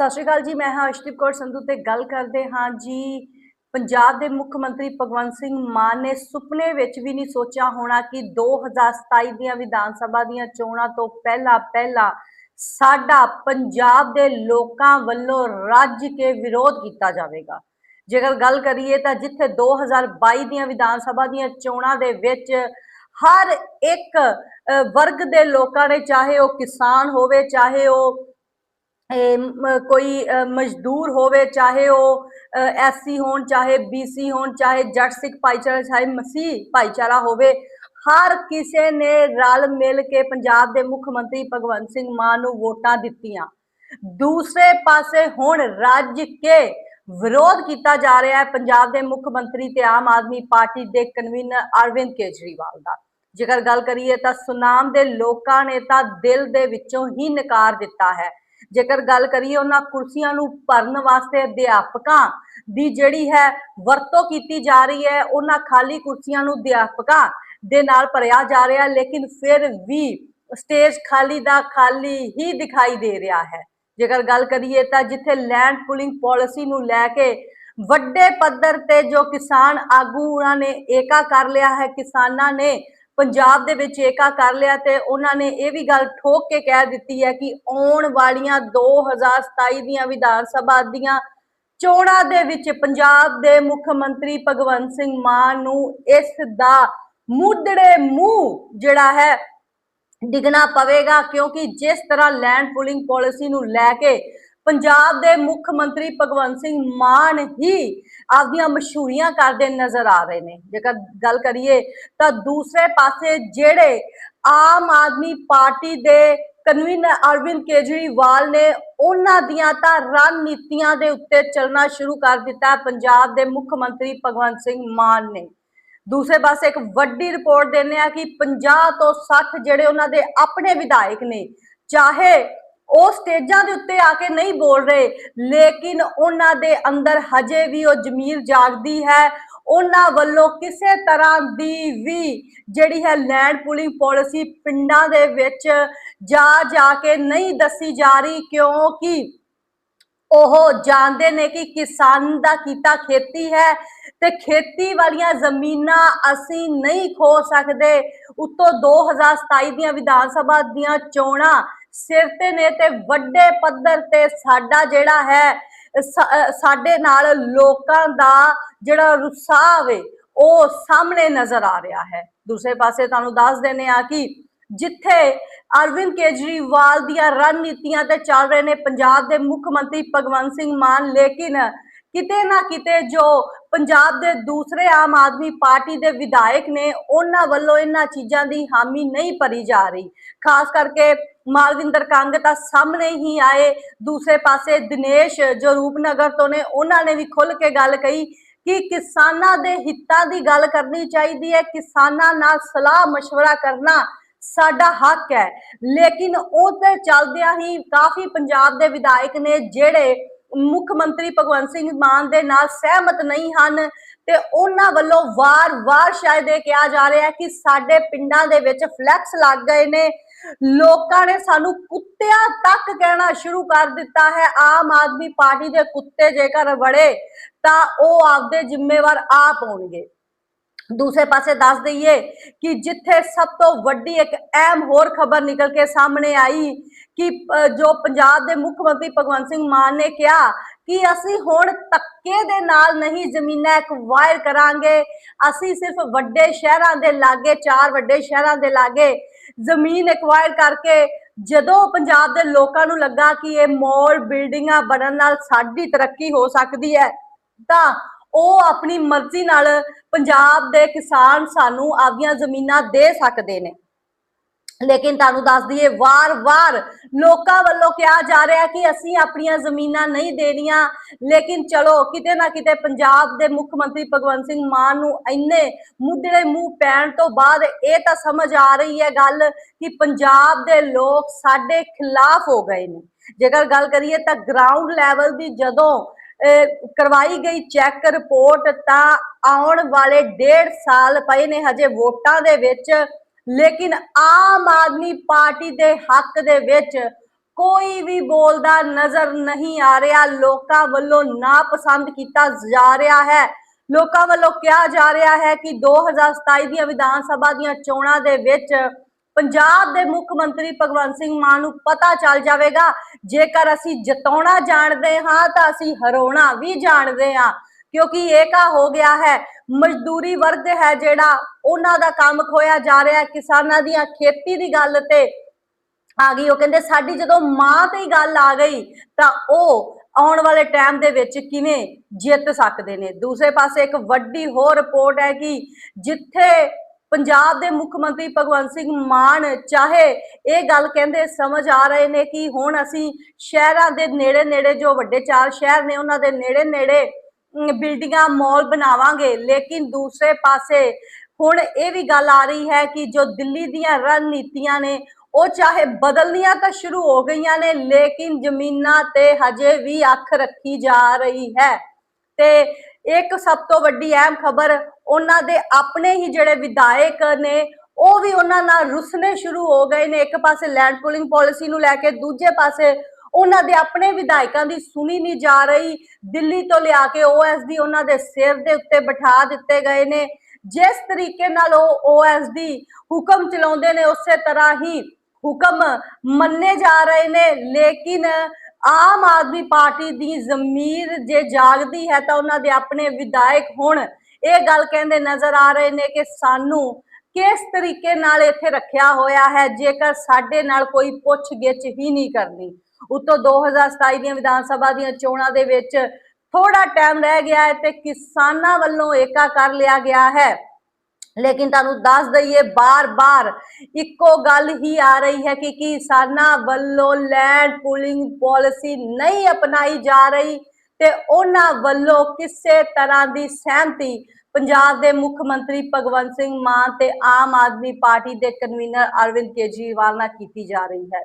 ਸਤਿ ਸ਼੍ਰੀ ਅਕਾਲ ਜੀ, ਮੈਂ ਹਾਂ ਅਸ਼ਦੀਪ ਕੌਰ ਸੰਧੂ ਤੇ ਗੱਲ ਕਰਦੇ ਹਾਂ ਜੀ। ਪੰਜਾਬ ਦੇ ਮੁੱਖ ਮੰਤਰੀ ਭਗਵੰਤ ਸਿੰਘ ਮਾਨ ਨੇ ਸੁਪਨੇ ਵਿੱਚ ਵੀ ਨਹੀਂ ਸੋਚਿਆ ਹੋਣਾ ਕਿ 2027 ਦੀਆਂ ਵਿਧਾਨ ਸਭਾ ਦੀਆਂ ਚੋਣਾਂ ਤੋਂ ਪਹਿਲਾਂ ਪਹਿਲਾਂ ਸਾਡਾ ਪੰਜਾਬ ਦੇ ਲੋਕਾਂ ਵੱਲੋਂ ਰੱਜ ਕੇ ਵਿਰੋਧ ਕੀਤਾ ਜਾਵੇਗਾ। ਜੇਕਰ ਗੱਲ ਕਰੀਏ ਤਾਂ ਜਿੱਥੇ 2022 ਦੀਆਂ ਵਿਧਾਨ ਸਭਾ ਦੀਆਂ ਚੋਣਾਂ ਦੇ ਵਿੱਚ ਹਰ ਇੱਕ ਵਰਗ ਦੇ ਲੋਕਾਂ ਨੇ ਚਾਹੇ ਉਹ ਕਿਸਾਨ ਹੋਵੇ, ਚਾਹੇ ਉਹ ਕੋਈ ਮਜ਼ਦੂਰ ਹੋਵੇ, ਚਾਹੇ ਉਹ ਐਸਸੀ ਹੋਣ, ਚਾਹੇ ਬੀਸੀ ਹੋਣ, ਚਾਹੇ ਜੱਟ ਸਿੱਖ ਭਾਈਚਾਰਾ, ਚਾਹੇ ਮਸੀਹ ਭਾਈਚਾਰਾ ਹੋਵੇ, ਹਰ ਕਿਸੇ ਨੇ ਰਲ ਮਿਲ ਕੇ ਪੰਜਾਬ ਦੇ ਮੁੱਖ ਮੰਤਰੀ ਭਗਵੰਤ ਸਿੰਘ ਮਾਨ ਨੂੰ ਵੋਟਾਂ ਦਿੱਤੀਆਂ। ਦੂਸਰੇ ਪਾਸੇ ਹੁਣ ਰੱਜ ਕੇ ਵਿਰੋਧ ਕੀਤਾ ਜਾ ਰਿਹਾ ਹੈ ਪੰਜਾਬ ਦੇ ਮੁੱਖ ਮੰਤਰੀ ਤੇ ਆਮ ਆਦਮੀ ਪਾਰਟੀ ਦੇ ਕਨਵੀਨਰ ਅਰਵਿੰਦ ਕੇਜਰੀਵਾਲ ਦਾ। ਜੇਕਰ ਗੱਲ ਕਰੀਏ ਤਾਂ ਸੁਨਾਮ ਦੇ ਲੋਕਾਂ ਨੇ ਤਾਂ ਦਿਲ ਦੇ ਵਿੱਚੋਂ ਹੀ ਨਕਾਰ ਦਿੱਤਾ ਹੈ। ਜੇਕਰ ਗੱਲ ਕਰੀਏ ਉਹਨਾਂ ਕੁਰਸੀਆਂ ਨੂੰ ਭਰਨ ਵਾਸਤੇ ਅਧਿਆਪਕਾਂ ਦੀ ਜਿਹੜੀ ਹੈ ਵਰਤੋਂ ਕੀਤੀ ਜਾ ਰਹੀ ਹੈ, ਉਹਨਾਂ ਖਾਲੀ ਕੁਰਸੀਆਂ ਨੂੰ ਅਧਿਆਪਕਾਂ ਦੇ ਨਾਲ ਭਰਿਆ ਜਾ ਰਿਹਾ, ਲੇਕਿਨ ਫਿਰ ਵੀ ਸਟੇਜ ਖਾਲੀ ਦਾ ਖਾਲੀ ਹੀ ਦਿਖਾਈ ਦੇ ਰਿਹਾ ਹੈ। ਜੇਕਰ ਗੱਲ ਕਰੀਏ ਤਾਂ ਜਿੱਥੇ ਲੈਂਡ ਪੁਲਿੰਗ ਪਾਲਿਸੀ ਨੂੰ ਲੈ ਕੇ ਵੱਡੇ ਪੱਧਰ ਤੇ ਜੋ ਕਿਸਾਨ ਆਗੂ ਉਹਨਾਂ ਨੇ ਏਕਾ ਕਰ ਲਿਆ ਹੈ, ਕਿਸਾਨਾਂ ਨੇ ਪੰਜਾਬ ਦੇ ਵਿੱਚ ਏਕਾ ਕਰ ਲਿਆ ਤੇ ਉਹਨਾਂ ਨੇ ਇਹ ਵੀ ਗੱਲ ਠੋਕ ਕੇ ਕਹਿ ਦਿੱਤੀ ਹੈ ਕਿ ਆਉਣ ਵਾਲੀਆਂ 2027 ਦੀਆਂ ਵਿਧਾਨ ਸਭਾ ਦੀਆਂ ਚੋਣਾਂ ਦੇ ਵਿੱਚ ਪੰਜਾਬ ਦੇ ਮੁੱਖ ਮੰਤਰੀ ਭਗਵੰਤ ਸਿੰਘ ਮਾਨ ਨੂੰ ਇਸ ਦਾ ਮੁੱਢੜੇ ਮੂੰਹ ਜਿਹੜਾ ਹੈ ਡਿੱਗਣਾ ਪਵੇਗਾ ਕਿਉਂਕਿ ਜਿਸ ਤਰ੍ਹਾਂ ਲੈਂਡ ਪੁਲਿੰਗ ਪਾਲਿਸੀ ਨੂੰ ਲੈ ਕੇ ਪੰਜਾਬ ਦੇ ਮੁੱਖ ਮੰਤਰੀ ਭਗਵੰਤ ਸਿੰਘ ਮਾਨ ਹੀ ਆਪਦੀਆਂ ਮਸ਼ਹੂਰੀਆਂ ਕਰਦੇ ਨਜ਼ਰ ਆ ਰਹੇ ਨੇ। ਜੇਕਰ ਗੱਲ ਕਰੀਏ ਤਾਂ ਦੂਸਰੇ ਪਾਸੇ ਜਿਹੜੇ ਆਮ ਆਦਮੀ ਪਾਰਟੀ ਦੇ ਕਨਵੀਨਰ ਅਰਵਿੰਦ ਕੇਜਰੀਵਾਲ ਨੇ, ਉਹਨਾਂ ਦੀਆਂ ਤਾਂ ਰਣਨੀਤੀਆਂ ਦੇ ਉੱਤੇ ਚੱਲਣਾ ਸ਼ੁਰੂ ਕਰ ਦਿੱਤਾ ਪੰਜਾਬ ਦੇ ਮੁੱਖ ਮੰਤਰੀ ਭਗਵੰਤ ਸਿੰਘ ਮਾਨ ਨੇ। ਦੂਸਰੇ ਪਾਸੇ ਇੱਕ ਵੱਡੀ ਰਿਪੋਰਟ ਦਿੰਦੇ ਆ ਕਿ 50 ਤੋਂ 60 ਜਿਹੜੇ ਉਹਨਾਂ ਦੇ ਆਪਣੇ ਵਿਧਾਇਕ ਨੇ, ਚਾਹੇ ਉਹ ਸਟੇਜਾਂ ਦੇ ਉੱਤੇ ਆ ਕੇ ਨਹੀਂ ਬੋਲ ਰਹੇ, ਲੇਕਿਨ ਉਹਨਾਂ ਦੇ ਅੰਦਰ ਹਜੇ ਵੀ ਉਹ ਜ਼ਮੀਰ ਜਾਗਦੀ ਹੈ। ਉਹਨਾਂ ਵੱਲੋਂ ਕਿਸੇ ਤਰ੍ਹਾਂ ਦੀ ਵੀ ਜਿਹੜੀ ਹੈ ਲੈਂਡ ਪੁਲਿੰਗ ਪਾਲਿਸੀ ਪਿੰਡਾਂ ਦੇ ਵਿੱਚ ਜਾ ਜਾ ਕੇ ਨਹੀਂ ਦੱਸੀ ਜਾ ਰਹੀ, ਕਿਉਂਕਿ ਉਹ ਜਾਣਦੇ ਨੇ ਕਿ ਕਿਸਾਨ ਦਾ ਕੀਤਾ ਖੇਤੀ ਹੈ ਤੇ ਖੇਤੀ ਵਾਲੀਆਂ ਜ਼ਮੀਨਾਂ ਅਸੀਂ ਨਹੀਂ ਖੋ ਸਕਦੇ। ਉਤੋਂ 2027 ਦੀਆਂ ਵਿਧਾਨ ਸਭਾ ਦੀਆਂ ਚੋਣਾਂ ਸਿਰ ਤੇ ਨੇ ਤੇ ਵੱਡੇ ਪੱਧਰ ਤੇ ਸਾਡਾ ਜਿਹੜਾ ਹੈ ਸਾਡੇ ਨਾਲ ਲੋਕਾਂ ਦਾ ਜਿਹੜਾ ਰੁਸਾਵ ਹੈ ਉਹ ਸਾਹਮਣੇ ਨਜ਼ਰ ਆ ਰਿਹਾ ਹੈ। ਦੂਸਰੇ ਪਾਸੇ ਤੁਹਾਨੂੰ ਦੱਸ ਦਿੰਦੇ ਆ ਕਿ ਜਿੱਥੇ ਅਰਵਿੰਦ ਕੇਜਰੀਵਾਲ ਦੀਆਂ ਰਣਨੀਤੀਆਂ ਤੇ ਚੱਲ ਰਹੇ ਨੇ, ਪੰਜਾਬ ਦੇ ਮੁੱਖ ਮੰਤਰੀ ਭਗਵੰਤ ਸਿੰਘ ਮਾਨ, ਲੇਕਿਨ ਕਿਤੇ ਨਾ ਕਿਤੇ ਜੋ ਪੰਜਾਬ ਦੇ ਦੂਸਰੇ ਆਮ ਆਦਮੀ ਪਾਰਟੀ ਦੇ ਵਿਧਾਇਕ ਨੇ, ਉਹਨਾਂ ਵੱਲੋਂ ਇਹਨਾਂ ਚੀਜ਼ਾਂ ਦੀ ਹਾਮੀ ਨਹੀਂ ਭਰੀ ਜਾ ਰਹੀ। ਖਾਸ ਕਰਕੇ ਮਾਲਵਿੰਦਰ ਕੰਗ ਤਾਂ ਸਾਹਮਣੇ ਹੀ ਆਏ। ਦੂਸਰੇ ਪਾਸੇ ਦਿਨੇਸ਼ ਜੋ ਰੂਪਨਗਰ ਤੋਂ ਨੇ, ਉਹਨਾਂ ਨੇ ਵੀ ਖੁੱਲ ਕੇ ਗੱਲ ਕਹੀ ਕਿ ਕਿਸਾਨਾਂ ਦੇ ਹਿੱਤਾਂ ਦੀ ਗੱਲ ਕਰਨੀ ਚਾਹੀਦੀ ਹੈ। ਕਿਸਾਨਾਂ ਨਾਲ ਸਲਾਹ ਮਸ਼ਵਰਾ ਕਰਨਾ ਸਾਡਾ ਹੱਕ ਹੈ। ਲੇਕਿਨ ਉਹ ਉਹਦੇ ਚੱਲਦਿਆਂ ਹੀ ਕਾਫੀ ਪੰਜਾਬ ਦੇ ਵਿਧਾਇਕ ਨੇ, ਜਿਹੜੇ ਮੁੱਖ ਮੰਤਰੀ ਭਗਵੰਤ ਸਿੰਘ ਮਾਨ ਦੇ ਨਾਲ ਸਹਿਮਤ ਨਹੀਂ ਹਨ ਤੇ ਉਹਨਾਂ ਵੱਲੋਂ ਵਾਰ-ਵਾਰ ਸ਼ਾਇਦ ਇਹ ਕਿਹਾ ਜਾ ਰਿਹਾ ਕਿ ਸਾਡੇ ਪਿੰਡਾਂ ਦੇ ਵਿੱਚ ਫਲੈਕਸ ਲੱਗ ਗਏ ਨੇ। ਲੋਕਾਂ ਨੇ ਸਾਨੂੰ ਕੁੱਤਿਆਂ ਤੱਕ ਕਹਿਣਾ ਸ਼ੁਰੂ ਕਰ ਦਿੱਤਾ ਹੈ। ਆਮ ਆਦਮੀ ਪਾਰਟੀ ਦੇ ਕੁੱਤੇ ਜੇਕਰ ਵੜੇ, ਤਾਂ ਉਹ ਆਪਦੇ ਜ਼ਿੰਮੇਵਾਰ ਆਪ ਹੋਣਗੇ। ਦੂਸਰੇ ਪਾਸੇ ਦੱਸ ਦਈਏ ਕਿ ਜਿੱਥੇ ਸਭ ਤੋਂ ਵੱਡੀ ਇੱਕ ਅਹਿਮ ਹੋਰ ਖਬਰ ਨਿਕਲ ਕੇ ਸਾਹਮਣੇ ਆਈ ਕਿ ਜੋ ਪੰਜਾਬ ਦੇ ਮੁੱਖ ਮੰਤਰੀ ਭਗਵੰਤ ਸਿੰਘ ਮਾਨ ਨੇ ਕਿਹਾ ਕਿ ਅਸੀਂ ਹੁਣ ਧੱਕੇ ਦੇ ਨਾਲ ਨਹੀਂ ਜ਼ਮੀਨਾਂ ਐਕਵਾਇਰ ਕਰਾਂਗੇ। ਅਸੀਂ ਸਿਰਫ ਵੱਡੇ ਸ਼ਹਿਰਾਂ ਦੇ ਲਾਗੇ, ਚਾਰ ਵੱਡੇ ਸ਼ਹਿਰਾਂ ਦੇ ਲਾਗੇ ਜ਼ਮੀਨ ਐਕਵਾਇਰ ਕਰਕੇ ਜਦੋਂ ਪੰਜਾਬ ਦੇ ਲੋਕਾਂ ਨੂੰ ਲੱਗਾ ਕਿ ਇਹ ਮੋਲ ਬਿਲਡਿੰਗਾਂ ਬਣਨ ਨਾਲ ਸਾਡੀ ਤਰੱਕੀ ਹੋ ਸਕਦੀ ਹੈ, ਤਾਂ ਉਹ ਆਪਣੀ ਮਰਜ਼ੀ ਨਾਲ ਪੰਜਾਬ ਦੇ ਕਿਸਾਨ ਸਾਨੂੰ ਆਪਦੀਆਂ ਜ਼ਮੀਨਾਂ ਦੇ ਸਕਦੇ ਨੇ। ਲੇਕਿਨ ਤੁਹਾਨੂੰ ਦੱਸ ਦਈਏ, ਵਾਰ-ਵਾਰ ਲੋਕਾਂ ਵੱਲੋਂ ਕਿਹਾ ਜਾ ਰਿਹਾ ਕਿ ਅਸੀਂ ਆਪਣੀਆਂ ਜ਼ਮੀਨਾਂ ਨਹੀਂ ਦੇਣੀਆਂ। ਲੇਕਿਨ ਚਲੋ, ਕਿਤੇ ਨਾ ਕਿਤੇ ਪੰਜਾਬ ਦੇ ਮੁੱਖ ਮੰਤਰੀ ਭਗਵੰਤ ਸਿੰਘ ਮਾਨ ਨੂੰ ਇੰਨੇ ਮੁੱਦੜੇ ਮੂੰਹ ਪੈਣ ਤੋਂ ਬਾਅਦ ਇਹ ਤਾਂ ਸਮਝ ਆ ਰਹੀ ਹੈ ਗੱਲ ਕਿ ਪੰਜਾਬ ਦੇ ਲੋਕ ਸਾਡੇ ਖਿਲਾਫ ਹੋ ਗਏ ਨੇ। ਜੇਕਰ ਗੱਲ ਕਰੀਏ ਤਾਂ ਗਰਾਊਂਡ ਲੈਵਲ ਦੀ ਜਦੋਂ ਕਰਵਾਈ ਗਈ ਚੈੱਕ ਰਿਪੋਰਟ ਤਾਂ ਆਉਣ ਵਾਲੇ ਡੇਢ ਸਾਲ ਪਏ ਨੇ, ਹਜੇ ਵੋਟਾਂ ਦੇ ਵਿੱਚ ਲੇਕਿਨ ਆਮ ਆਦਮੀ ਪਾਰਟੀ ਦੇ ਹੱਕ ਦੇ ਵਿੱਚ ਕੋਈ ਵੀ ਬੋਲਦਾ ਨਜ਼ਰ ਨਹੀਂ ਆ ਰਿਹਾ। ਲੋਕਾਂ ਵੱਲੋਂ ਨਾ ਪਸੰਦ ਕੀਤਾ ਜਾ ਰਿਹਾ ਹੈ। ਲੋਕਾਂ ਵੱਲੋਂ ਕਿਹਾ ਜਾ ਰਿਹਾ ਹੈ ਕਿ 2027 ਦੀਆਂ ਵਿਧਾਨ ਸਭਾ ਦੀਆਂ ਚੋਣਾਂ ਦੇ ਵਿੱਚ ਪੰਜਾਬ ਦੇ ਮੁੱਖ ਮੰਤਰੀ ਭਗਵੰਤ ਸਿੰਘ ਮਾਨ ਨੂੰ ਪਤਾ ਚੱਲ ਜਾਵੇਗਾ। ਜੇਕਰ ਅਸੀਂ ਜਿਤਾਉਣਾ ਜਾਣਦੇ ਹਾਂ ਤਾਂ ਅਸੀਂ ਹਰਾਉਣਾ ਵੀ ਜਾਣਦੇ ਹਾਂ, ਕਿਉਂਕਿ ਏਕਾ ਹੋ ਗਿਆ ਹੈ। ਮਜ਼ਦੂਰੀ ਵਰਗ ਹੈ ਜਿਹੜਾ ਉਹਨਾਂ ਦਾ ਕੰਮ ਖੋਇਆ ਜਾ ਰਿਹਾ ਕਿਸਾਨਾਂ ਦੀਆਂ ਖੇਤੀ ਦੀ ਗੱਲ ਤੇ ਆ ਗਈ। ਉਹ ਕਹਿੰਦੇ, ਸਾਡੀ ਜਦੋਂ ਮਾਂ ਤੇ ਹੀ ਗੱਲ ਆ ਗਈ, ਤਾਂ ਉਹ ਆਉਣ ਵਾਲੇ ਟਾਈਮ ਦੇ ਵਿੱਚ ਕਿਵੇਂ ਜਿੱਤ ਸਕਦੇ ਨੇ? ਦੂਸਰੇ ਪਾਸੇ ਇੱਕ ਵੱਡੀ ਹੋਰ ਰਿਪੋਰਟ ਹੈ ਕਿ ਜਿੱਥੇ ਪੰਜਾਬ ਦੇ ਮੁੱਖ ਮੰਤਰੀ ਭਗਵੰਤ ਸਿੰਘ ਮਾਨ ਚਾਹੇ ਇਹ ਗੱਲ ਕਹਿੰਦੇ ਸਮਝ ਆ ਰਹੇ ਨੇ ਕਿ ਹੁਣ ਅਸੀਂ ਸ਼ਹਿਰਾਂ ਦੇ ਨੇੜੇ ਨੇੜੇ ਜੋ ਵੱਡੇ ਚਾਰ ਸ਼ਹਿਰ ਨੇ, ਉਹਨਾਂ ਦੇ ਨੇੜੇ ਨੇੜੇ ਬਿਲਡਿੰਗਾਂ, ਮਾਲ ਬਣਾਵਾਂਗੇ, ਲੇਕਿਨ ਦੂਸਰੇ ਪਾਸੇ ਹੁਣ ਇਹ ਵੀ ਗੱਲ ਆ ਰਹੀ ਹੈ ਕਿ ਜੋ ਦਿੱਲੀ ਦੀਆਂ ਰਣਨੀਤੀਆਂ ਨੇ, ਉਹ ਚਾਹੇ ਬਦਲਣੀਆਂ ਤਾਂ ਸ਼ੁਰੂ ਹੋ ਗਈਆਂ ਨੇ, ਲੇਕਿਨ ਜ਼ਮੀਨਾਂ ਤੇ ਹਜੇ ਵੀ ਅੱਖ ਰੱਖੀ ਜਾ ਰਹੀ ਹੈ। ਤੇ ਇੱਕ ਸਭ ਤੋਂ ਵੱਡੀ ਅਹਿਮ ਖਬਰ, ਉਹਨਾਂ ਦੇ ਆਪਣੇ ਹੀ ਜਿਹੜੇ ਵਿਧਾਇਕ ਨੇ, ਉਹ ਵੀ ਉਹਨਾਂ ਨਾਲ ਰੁੱਸਣੇ ਸ਼ੁਰੂ ਹੋ ਗਏ ਨੇ। ਇੱਕ ਪਾਸੇ ਲੈਂਡ ਪੂਲਿੰਗ ਪਾਲਿਸੀ ਨੂੰ ਲੈ ਕੇ, ਦੂਜੇ ਪਾਸੇ ਉਹਨਾਂ ਦੇ ਆਪਣੇ ਵਿਧਾਇਕਾਂ ਦੀ ਸੁਣੀ ਨਹੀਂ ਜਾ ਰਹੀ। ਦਿੱਲੀ ਤੋਂ ਲਿਆ ਕੇ ਓਐਸਡੀ ਉਹਨਾਂ ਦੇ ਸਿਰ ਦੇ ਉੱਤੇ ਬਿਠਾ ਦਿੱਤੇ ਗਏ ਨੇ। ਜਿਸ ਤਰੀਕੇ ਨਾਲ ਉਹ ਓਐਸਡੀ ਹੁਕਮ ਚਲਾਉਂਦੇ ਨੇ, ਉਸੇ ਤਰ੍ਹਾਂ ਹੀ ਹੁਕਮ ਮੰਨੇ ਜਾ ਰਹੇ ਨੇ। ਲੇਕਿਨ ਆਮ ਆਦਮੀ ਪਾਰਟੀ ਦੀ ਜ਼ਮੀਰ ਜੇ ਜਾਗਦੀ ਹੈ ਤਾਂ ਉਹਨਾਂ ਦੇ ਆਪਣੇ ਵਿਧਾਇਕ ਹੁਣ ਇਹ ਗੱਲ ਕਹਿੰਦੇ ਨਜ਼ਰ ਆ ਰਹੇ ਨੇ ਕਿ ਸਾਨੂੰ ਕਿਸ ਤਰੀਕੇ ਨਾਲ ਇੱਥੇ ਰੱਖਿਆ ਹੋਇਆ ਹੈ, ਜੇਕਰ ਸਾਡੇ ਨਾਲ ਕੋਈ ਪੁੱਛ ਗਿੱਛ ਹੀ ਨਹੀਂ ਕਰਨੀ। ਉਤੋਂ 2027 ਦੀਆਂ ਵਿਧਾਨ ਸਭਾ ਦੀਆਂ ਚੋਣਾਂ ਦੇ ਵਿੱਚ ਥੋੜਾ ਟਾਈਮ ਰਹਿ ਗਿਆ ਹੈ ਤੇ ਕਿਸਾਨਾਂ ਵੱਲੋਂ ਏਕਾ ਕਰ ਲਿਆ ਗਿਆ ਹੈ। ਲੇਕਿਨ ਤੁਹਾਨੂੰ ਦੱਸ ਦਈਏ, ਬਾਰ-ਬਾਰ ਇੱਕੋ ਗੱਲ ਹੀ ਆ ਰਹੀ ਹੈ ਕਿ ਕਿਸਾਨਾਂ ਵੱਲੋਂ ਲੈਂਡ ਪੂਲਿੰਗ ਪਾਲਿਸੀ ਨਹੀਂ ਅਪਣਾਈ ਜਾ ਰਹੀ ਤੇ ਉਹਨਾਂ ਵੱਲੋਂ ਕਿਸੇ ਤਰ੍ਹਾਂ ਦੀ ਸਹਿਮਤੀ ਪੰਜਾਬ ਦੇ ਮੁੱਖ ਮੰਤਰੀ ਭਗਵੰਤ ਸਿੰਘ ਮਾਨ ਤੇ ਆਮ ਆਦਮੀ ਪਾਰਟੀ ਦੇ ਕਨਵੀਨਰ ਅਰਵਿੰਦ ਕੇਜਰੀਵਾਲ ਨਾਲ ਕੀਤੀ ਜਾ ਰਹੀ ਹੈ।